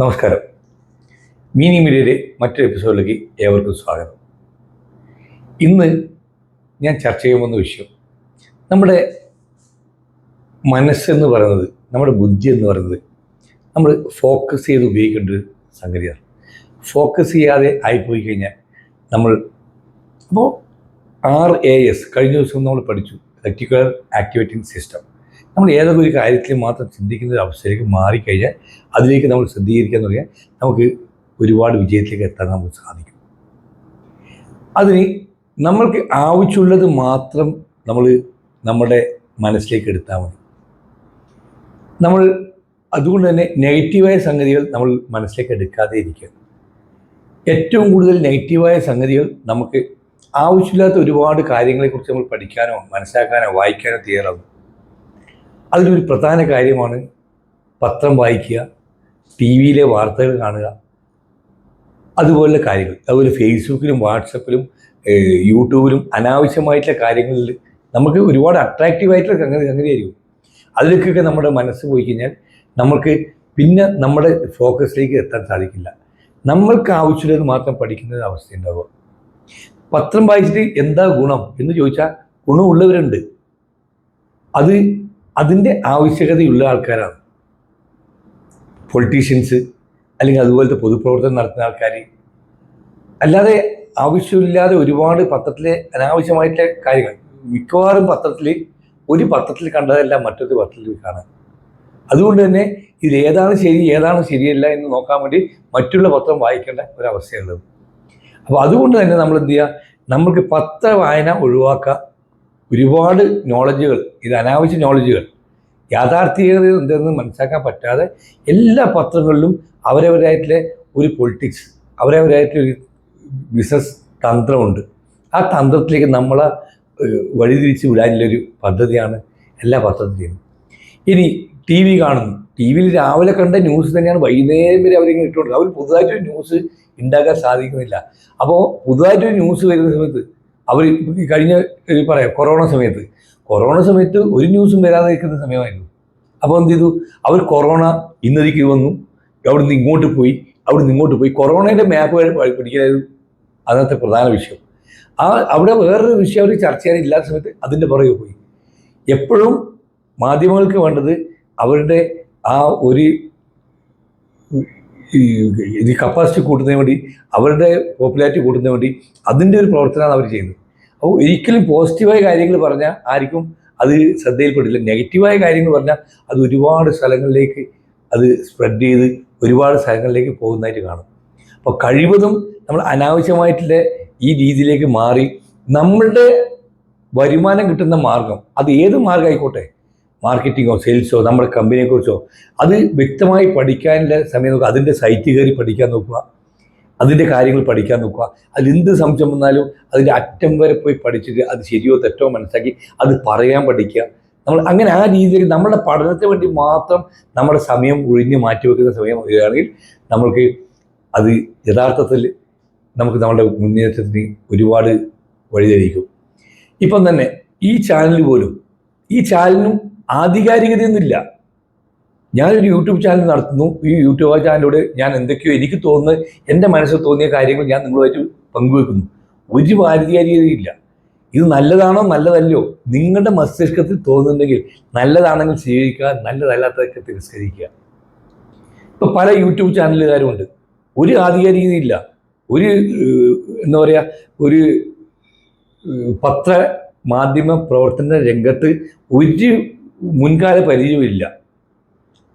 നമസ്കാരം. മീനി മീഡിയയുടെ മറ്റൊരു എപ്പിസോഡിലേക്ക് ഏവർക്കും സ്വാഗതം. ഇന്ന് ഞാൻ ചർച്ച ചെയ്യുമെന്ന വിഷയം നമ്മുടെ മനസ്സെന്ന് പറയുന്നത് നമ്മുടെ ബുദ്ധി എന്ന് പറയുന്നത് നമ്മൾ ഫോക്കസ് ചെയ്ത് ഉപയോഗിക്കേണ്ട ഒരു സംഗതിയാണ്. ഫോക്കസ് ചെയ്യാതെ ആയിപ്പോയി കഴിഞ്ഞാൽ നമ്മൾ അപ്പോൾ ആർ എ എസ് കഴിഞ്ഞ ദിവസം നമ്മൾ പഠിച്ചു റെക്ടിക്കുലർ ആക്ടിവേറ്റിംഗ് സിസ്റ്റം നമ്മൾ ഏതൊക്കെ ഒരു കാര്യത്തിൽ മാത്രം ചിന്തിക്കുന്ന ഒരു അവസ്ഥയിലേക്ക് മാറിക്കഴിഞ്ഞാൽ അതിലേക്ക് നമ്മൾ ശ്രദ്ധീകരിക്കുക എന്ന് നമുക്ക് ഒരുപാട് വിജയത്തിലേക്ക് എത്താൻ നമുക്ക് സാധിക്കും. അതിന് നമ്മൾക്ക് ആവശ്യമുള്ളത് മാത്രം നമ്മൾ നമ്മുടെ മനസ്സിലേക്ക് എടുത്താൽ മതി. നമ്മൾ അതുകൊണ്ട് തന്നെ നെഗറ്റീവായ സംഗതികൾ നമ്മൾ മനസ്സിലേക്ക് എടുക്കാതെ ഇരിക്കുക. ഏറ്റവും കൂടുതൽ നെഗറ്റീവായ സംഗതികൾ നമുക്ക് ആവശ്യമില്ലാത്ത ഒരുപാട് കാര്യങ്ങളെക്കുറിച്ച് നമ്മൾ പഠിക്കാനോ മനസ്സിലാക്കാനോ വായിക്കാനോ തയ്യാറാകും അതിലൊരു പ്രധാന കാര്യമാണ് പത്രം വായിക്കുക ടി വിയിലെ വാർത്തകൾ കാണുക അതുപോലുള്ള കാര്യങ്ങൾ. അതുപോലെ ഫേസ്ബുക്കിലും വാട്സപ്പിലും യൂട്യൂബിലും അനാവശ്യമായിട്ടുള്ള കാര്യങ്ങളിൽ നമുക്ക് ഒരുപാട് അട്രാക്റ്റീവ് ആയിട്ടുള്ള സംഗതി സംഗതിയായിരിക്കും. അതിലേക്കൊക്കെ നമ്മുടെ മനസ്സ് പോയി കഴിഞ്ഞാൽ നമുക്ക് പിന്നെ നമ്മുടെ ഫോക്കസിലേക്ക് എത്താൻ സാധിക്കില്ല. നമ്മൾക്ക് ആവശ്യമുള്ളത് മാത്രം പഠിക്കുന്ന അവസ്ഥ ഉണ്ടാവുക. പത്രം വായിച്ചിട്ട് എന്താ ഗുണം എന്ന് ചോദിച്ചാൽ ഗുണമുള്ളവരുണ്ട്. അത് അതിന്റെ ആവശ്യകതയുള്ള ആൾക്കാരാണ്. പൊളിറ്റീഷ്യൻസ് അല്ലെങ്കിൽ അതുപോലത്തെ പൊതുപ്രവർത്തനം നടത്തുന്ന ആൾക്കാർ. അല്ലാതെ ആവശ്യമില്ലാതെ ഒരുപാട് പത്രത്തിലെ അനാവശ്യമായിട്ടുള്ള കാര്യങ്ങൾ. മിക്കവാറും പത്രത്തിൽ ഒരു പത്രത്തിൽ കണ്ടതെല്ലാം മറ്റൊരു പത്രത്തിൽ കാണാം അതുകൊണ്ട് തന്നെ ഇതിൽ ഏതാണ് ശരി ഏതാണ് ശരിയല്ല എന്ന് നോക്കാൻ വേണ്ടി മറ്റുള്ള പത്രം വായിക്കേണ്ട ഒരവസ്ഥയുള്ളത് അപ്പോൾ അതുകൊണ്ട് തന്നെ നമ്മൾ എന്ത് ചെയ്യുക? നമ്മൾക്ക് പത്ര വായന ഒഴിവാക്കുക. ഒരുപാട് നോളജുകൾ ഇത് അനാവശ്യ നോളജുകൾ യാഥാർത്ഥ്യത എന്തെന്ന് മനസ്സിലാക്കാൻ പറ്റാതെ എല്ലാ പത്രങ്ങളിലും അവരവരായിട്ടുള്ള ഒരു പൊളിറ്റിക്സ് അവരവരായിട്ടുള്ള ഒരു ബിസിനസ് തന്ത്രമുണ്ട്. ആ തന്ത്രത്തിലേക്ക് നമ്മളെ വഴിതിരിച്ച് വിടാനുള്ളൊരു പദ്ധതിയാണ് എല്ലാ പത്രത്തിലും ഇനി ടി വി കാണുന്നു. ടി വിയിൽ രാവിലെ കണ്ട ന്യൂസ് തന്നെയാണ്. വൈകുന്നേരം വരെ അവരിങ്ങനെ ഇട്ടുകൊണ്ട് അവർ പുതുതായിട്ടൊരു ന്യൂസ് ഉണ്ടാക്കാൻ സാധിക്കുന്നില്ല. അപ്പോൾ പുതുതായിട്ടൊരു ന്യൂസ് വരുന്ന സമയത്ത് അവർ കഴിഞ്ഞ പറയാം കൊറോണ സമയത്ത്. കൊറോണ സമയത്ത് ഒരു ന്യൂസും വരാതെ നിൽക്കുന്ന സമയമായിരുന്നു. അപ്പോൾ എന്ത് ചെയ്തു? അവർ കൊറോണ ഇന്നതിക്ക് വന്നു. അവിടെ നിന്ന് ഇങ്ങോട്ട് പോയി. അവിടെ നിന്ന് ഇങ്ങോട്ട് പോയി. കൊറോണയുടെ മാപ്പ് പിടിക്കുന്നത് അന്നത്തെ പ്രധാന വിഷയം. ആ അവിടെ വേറൊരു വിഷയം അവർ ചർച്ച ചെയ്യാൻ ഇല്ലാത്ത സമയത്ത് അതിന്റെ പുറകെ പോയി. എപ്പോഴും മാധ്യമങ്ങൾക്ക് വേണ്ടത് അവരുടെ ആ ഒരു ഈ ഇത് കപ്പാസിറ്റി കൂട്ടുന്നതിന് വേണ്ടി അവരുടെ പോപ്പുലാരിറ്റി കൂട്ടുന്നതിന് വേണ്ടി അതിന്റെ ഒരു പ്രവർത്തനമാണ് അവർ ചെയ്യുന്നത്. അപ്പോൾ ഒരിക്കലും പോസിറ്റീവായ കാര്യങ്ങൾ പറഞ്ഞാൽ ആർക്കും അത് ശ്രദ്ധയിൽപ്പെടില്ല. നെഗറ്റീവായ കാര്യങ്ങൾ പറഞ്ഞാൽ അത് ഒരുപാട് സ്ഥലങ്ങളിലേക്ക് അത് സ്പ്രെഡ് ചെയ്ത് ഒരുപാട് സ്ഥലങ്ങളിലേക്ക് പോകുന്നതായിട്ട് കാണും. അപ്പോൾ കഴിവതും നമ്മൾ അനാവശ്യമായിട്ടുള്ള ഈ രീതിയിലേക്ക് മാറി നമ്മളുടെ വരുമാനം കിട്ടുന്ന മാർഗം അത് ഏത് മാർഗം ആയിക്കോട്ടെ? മാർക്കറ്റിങ്ങോ സെയിൽസോ നമ്മുടെ കമ്പനിയെക്കുറിച്ചോ അത് വ്യക്തമായി പഠിക്കാനുള്ള സമയം നോക്കുക അതിന്റെ സൈറ്റ് കയറി പഠിക്കാൻ നോക്കുക അതിന്റെ കാര്യങ്ങൾ പഠിക്കാൻ നോക്കുക അതിലെന്ത് സംശയം വന്നാലും അതിന്റെ അറ്റം വരെ പോയി പഠിച്ചിട്ട് അത് ശരിയോ തെറ്റോ മനസ്സിലാക്കി അത് പറയാൻ പഠിക്കുക. നമ്മൾ അങ്ങനെ ആ രീതിയിൽ നമ്മുടെ പഠനത്തിന് വേണ്ടി മാത്രം നമ്മുടെ സമയം ഒഴിഞ്ഞ് മാറ്റിവെക്കുന്ന സമയം വരികയാണെങ്കിൽ നമ്മൾക്ക് അത് യഥാർത്ഥത്തിൽ നമുക്ക് നമ്മുടെ മുന്നേറ്റത്തിന് ഒരുപാട് വഴിതെളിക്കും. ഇപ്പം തന്നെ ഈ ചാനൽ പോലും ഈ ചാനലിനും ആധികാരികതയൊന്നുമില്ല. ഞാനൊരു യൂട്യൂബ് ചാനൽ നടത്തുന്നു. ഈ യൂട്യൂബ് ചാനലിലൂടെ ഞാൻ എന്തൊക്കെയോ എനിക്ക് തോന്നുന്ന എന്റെ മനസ്സിൽ തോന്നിയ കാര്യങ്ങൾ ഞാൻ നിങ്ങളുമായിട്ട് പങ്കുവെക്കുന്നു. ഒരു ആധികാരികതയില്ല ഇത് നല്ലതാണോ? നല്ലതല്ലോ നിങ്ങളുടെ മസ്തിഷ്കത്തിൽ തോന്നുന്നുണ്ടെങ്കിൽ നല്ലതാണെങ്കിൽ സ്വീകരിക്കുക നല്ലതല്ലാത്തതൊക്കെ തിരസ്കരിക്കുക. ഇപ്പോൾ പല യൂട്യൂബ് ചാനലുകാരുമുണ്ട് ഒരു ആധികാരികതയില്ല ഒരു എന്താ പറയുക ഒരു പത്ര മാധ്യമ പ്രവർത്തന രംഗത്ത് ഒരു മുൻകാല പരിചയമില്ല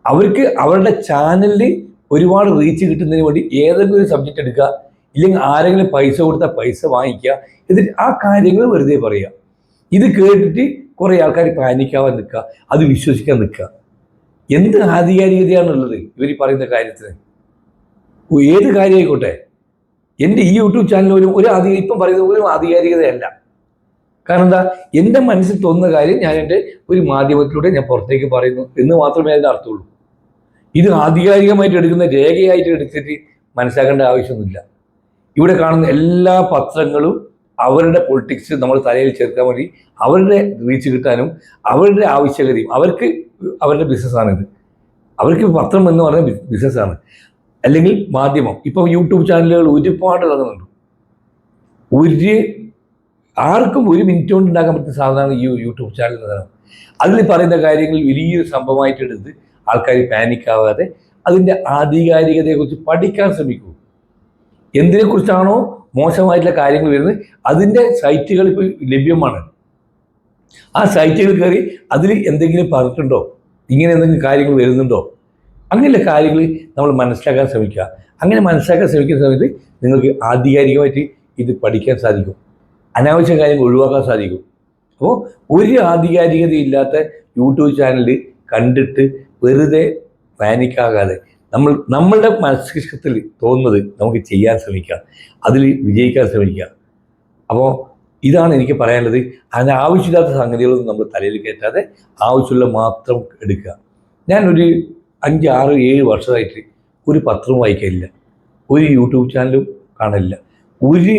അവർക്ക് അവരുടെ ചാനലിൽ ഒരുപാട് റീച്ച് കിട്ടുന്നതിന് വേണ്ടി ഏതെങ്കിലും ഒരു സബ്ജക്റ്റ് എടുക്കുക ഇല്ലെങ്കിൽ ആരെങ്കിലും പൈസ കൊടുത്താൽ പൈസ വാങ്ങിക്കുക എന്നിട്ട് ആ കാര്യങ്ങൾ വെറുതെ പറയുക. ഇത് കേട്ടിട്ട് കുറേ ആൾക്കാർ പാനിക്കാവാൻ നിൽക്കുക അത് വിശ്വസിക്കാൻ നിൽക്കുക. എന്ത് ആധികാരികതയാണുള്ളത് ഇവർ പറയുന്ന കാര്യത്തിന്? ഏത് കാര്യമായിക്കോട്ടെ? എന്റെ ഈ യൂട്യൂബ് ചാനൽ ഒരു ഒരു ആധികാരി ഇപ്പം പറയുന്ന ഒരു ആധികാരികതയല്ല. കാരണം എന്താ? എന്റെ മനസ്സിൽ തോന്നുന്ന കാര്യം ഞാൻ എന്റെ ഒരു മാധ്യമത്തിലൂടെ ഞാൻ പുറത്തേക്ക് പറയുന്നു എന്ന് മാത്രമേ അതിന്റെ അർത്ഥമുള്ളൂ. ഇത് ആധികാരികമായിട്ട് എടുക്കുന്ന രേഖയായിട്ട് എടുത്തിട്ട് മനസ്സിലാക്കേണ്ട ആവശ്യമൊന്നുമില്ല. ഇവിടെ കാണുന്ന എല്ലാ പത്രങ്ങളും അവരുടെ പൊളിറ്റിക്സ് നമ്മൾ തലയിൽ ചേർക്കാൻ വേണ്ടി അവരുടെ റീച്ച് കിട്ടാനും അവരുടെ ആവശ്യകതയും അവർക്ക് അവരുടെ ബിസിനസ്സാണിത് അവർക്ക് പത്രം എന്ന് പറയുന്ന ബിസിനസ്സാണ് അല്ലെങ്കിൽ മാധ്യമം. ഇപ്പം യൂട്യൂബ് ചാനലുകൾ ഒരുപാട് ഇറങ്ങുന്നുണ്ട് ഒരു ആർക്കും ഒരു മിനിറ്റ് കൊണ്ട് ഉണ്ടാക്കാൻ പറ്റുന്ന സാധനമാണ് ഈ യൂട്യൂബ് ചാനൽ സാധനം അതിൽ പറയുന്ന കാര്യങ്ങൾ വലിയൊരു സംഭവമായിട്ട് എടുത്ത് ആൾക്കാർ പാനിക് ആവാതെ അതിന്റെ ആധികാരികതയെക്കുറിച്ച് പഠിക്കാൻ ശ്രമിക്കൂ. എന്തിനെക്കുറിച്ചാണോ മോശമായിട്ടുള്ള കാര്യങ്ങൾ വരുന്നത് അതിന്റെ സൈറ്റുകൾ ഇപ്പോൾ ലഭ്യമാണ്. ആ സൈറ്റുകൾ കയറി അതിൽ എന്തെങ്കിലും പറഞ്ഞിട്ടുണ്ടോ? ഇങ്ങനെ എന്തെങ്കിലും കാര്യങ്ങൾ വരുന്നുണ്ടോ? അങ്ങനെയുള്ള കാര്യങ്ങൾ നമ്മൾ മനസ്സിലാക്കാൻ ശ്രമിക്കുക. അങ്ങനെ മനസ്സിലാക്കാൻ ശ്രമിക്കുന്ന സമയത്ത് നിങ്ങൾക്ക് ആധികാരികമായിട്ട് ഇത് പഠിക്കാൻ സാധിക്കും. അനാവശ്യ കാര്യങ്ങൾ ഒഴിവാക്കാൻ സാധിക്കും. അപ്പോൾ ഒരു ആധികാരികതയില്ലാത്ത യൂട്യൂബ് ചാനൽ കണ്ടിട്ട് വെറുതെ പാനിക്കാകാതെ നമ്മൾ നമ്മളുടെ മസ്തിഷ്കത്തിൽ തോന്നുന്നത് നമുക്ക് ചെയ്യാൻ ശ്രമിക്കാം അതിൽ വിജയിക്കാൻ ശ്രമിക്കാം. അപ്പോൾ ഇതാണ് എനിക്ക് പറയാനുള്ളത്. അതിന് ആവശ്യമില്ലാത്ത സംഗതികളൊന്നും നമ്മൾ തലയിൽ കയറ്റാതെ ആവശ്യമുള്ള മാത്രം എടുക്കുക. ഞാനൊരു അഞ്ച് ആറ് ഏഴ് വർഷമായിട്ട് ഒരു പത്രവും വായിക്കാനില്ല ഒരു യൂട്യൂബ് ചാനലും കാണില്ല ഒരു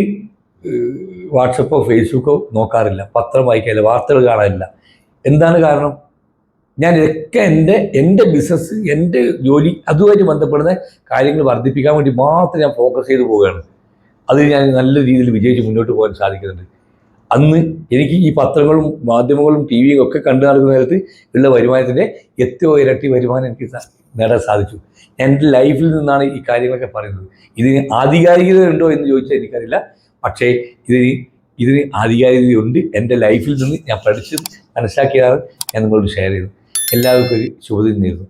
വാട്സപ്പോ ഫേസ്ബുക്കോ നോക്കാറില്ല. പത്രം വായിക്കാറില്ല വാർത്തകൾ കാണാറില്ല. എന്താണ് കാരണം? ഞാൻ ഇതൊക്കെ എന്റെ എന്റെ ബിസിനസ് എന്റെ ജോലി അതുമായിട്ട് ബന്ധപ്പെടുന്ന കാര്യങ്ങൾ വർദ്ധിപ്പിക്കാൻ വേണ്ടി മാത്രം ഞാൻ ഫോക്കസ് ചെയ്ത് പോവുകയാണ്. അത് ഞാൻ നല്ല രീതിയിൽ വിജയിച്ച് മുന്നോട്ട് പോകാൻ സാധിക്കുന്നുണ്ട്. അന്ന് എനിക്ക് ഈ പത്രങ്ങളും മാധ്യമങ്ങളും ടി വിയും ഒക്കെ കണ്ടു നടക്കുന്ന നേരത്ത് ഉള്ള വരുമാനത്തിന്റെ എത്രയോ ഇരട്ടി വരുമാനം എനിക്ക് നേടാൻ സാധിച്ചു. എന്റെ ലൈഫിൽ നിന്നാണ് ഈ കാര്യങ്ങളൊക്കെ പറയുന്നത്. ഇതിന് ആധികാരികത ഉണ്ടോ എന്ന് ചോദിച്ചാൽ എനിക്കറിയില്ല. പക്ഷേ ഇതിന് ഇതിന് ആധികാരികതയുണ്ട് എന്റെ ലൈഫിൽ നിന്ന് ഞാൻ പഠിച്ച് മനസ്സിലാക്കിയതാണ് ഞാൻ നിങ്ങളോട് ഷെയർ ചെയ്തത്. എല്ലാവർക്കും ഒരു ശുഭദിനം നേരുന്നു.